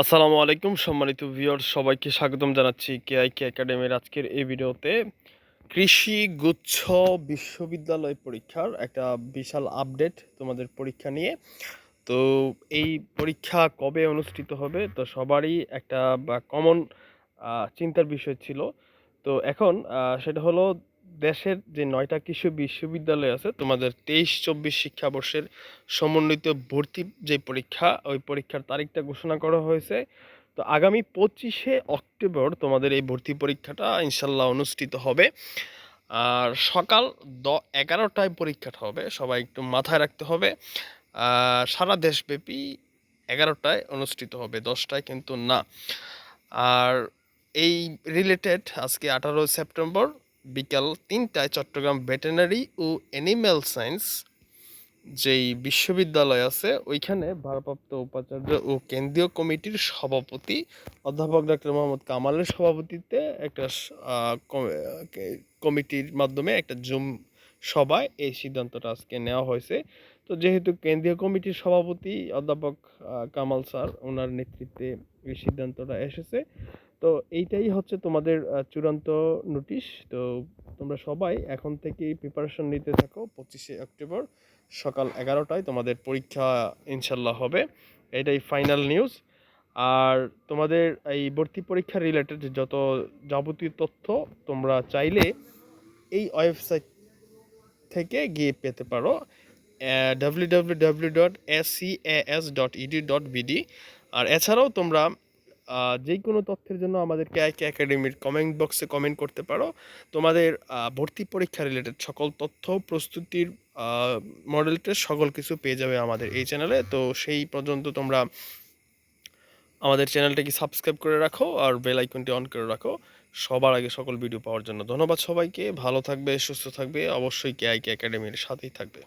আসসালামু আলাইকুম সম্মানিত ভিউয়ার সবাইকে স্বাগতম জানাচ্ছি কেআইকে একাডেমির আজকের এই ভিডিওতে। কৃষি গুচ্ছ বিশ্ববিদ্যালয় পরীক্ষার একটা বিশাল আপডেট তোমাদের পরীক্ষা নিয়ে। তো এই পরীক্ষা কবে অনুষ্ঠিত হবে? তো সবারই একটা কমন চিন্তার বিষয় ছিল। তো এখন সেটা হলো দেশের যে নয়টা কৃষি বিশ্ববিদ্যালয় আছে, তোমাদের তেইশ, চব্বিশ শিক্ষাবর্ষের সমন্বিত ভর্তি যে পরীক্ষা, ওই পরীক্ষার তারিখটা ঘোষণা করা হয়েছে। তো আগামী পঁচিশে অক্টোবর তোমাদের এই ভর্তি পরীক্ষাটা ইনশাল্লাহ অনুষ্ঠিত হবে। আর সকাল দ, এগারোটায় পরীক্ষাটা হবে, সবাই একটু মাথায় রাখতে হবে। সারা দেশব্যাপী এগারোটায় অনুষ্ঠিত হবে, দশটায় কিন্তু না। আর এই রিলেটেড আজকে আঠারো সেপ্টেম্বর বিকাল তিনটায় চট্টগ্রাম ভেটেনারি ও অ্যানিম্যাল সায়েন্স, যেই বিশ্ববিদ্যালয় আছে, ওইখানে ভারপ্রাপ্ত উপাচার্য ও কেন্দ্রীয় কমিটির সভাপতি অধ্যাপক ডক্টর মোহাম্মদ কামালের সভাপতিত্বে একটা কমিটির মাধ্যমে একটা জুম সভায় এই সিদ্ধান্তটা আজকে নেওয়া হয়েছে। তো যেহেতু কেন্দ্রীয় কমিটির সভাপতি অধ্যাপক কামাল স্যার, ওনার নেতৃত্বে এই সিদ্ধান্তটা এসেছে তো এইটাই হচ্ছে তোমাদের চূড়ান্ত নোটিশ তো তোমরা সবাই এখন থেকেই প্রিপারেশন নিতে থাকো পঁচিশে অক্টোবর সকাল এগারোটায়। তোমাদের পরীক্ষা ইনশাল্লাহ হবে। এটাই ফাইনাল নিউজ আর তোমাদের এই ভর্তি পরীক্ষা রিলেটেড যত যাবতীয় তথ্য তোমরা চাইলে এই ওয়েবসাইট থেকে গিয়ে পেতে পারো। W W W dot S C S dot E D dot B D আর এছাড়াও তোমরা যে কোনো তথ্যের জন্য আমাদের কে একাডেমির কমেন্ট বক্সে কমেন্ট করতে পারো। তোমাদের ভর্তি পরীক্ষা রিলেটেড সকল তথ্য, প্রস্তুতির মডেল টেস্ট সকল কিছু পেয়ে যাবে আমাদের এই চ্যানেলে তো সেই পর্যন্ত তোমরা আমাদের চ্যানেলটাকে সাবস্ক্রাইব করে রাখো আর বেল আইকনটি অন করে রাখো। সবার আগে সকল ভিডিও পাওয়ার জন্য ধন্যবাদ সবাইকে। ভালো থাকবে, সুস্থ থাকবে। অবশ্যই কে একাডেমির সাথেই থাকবে।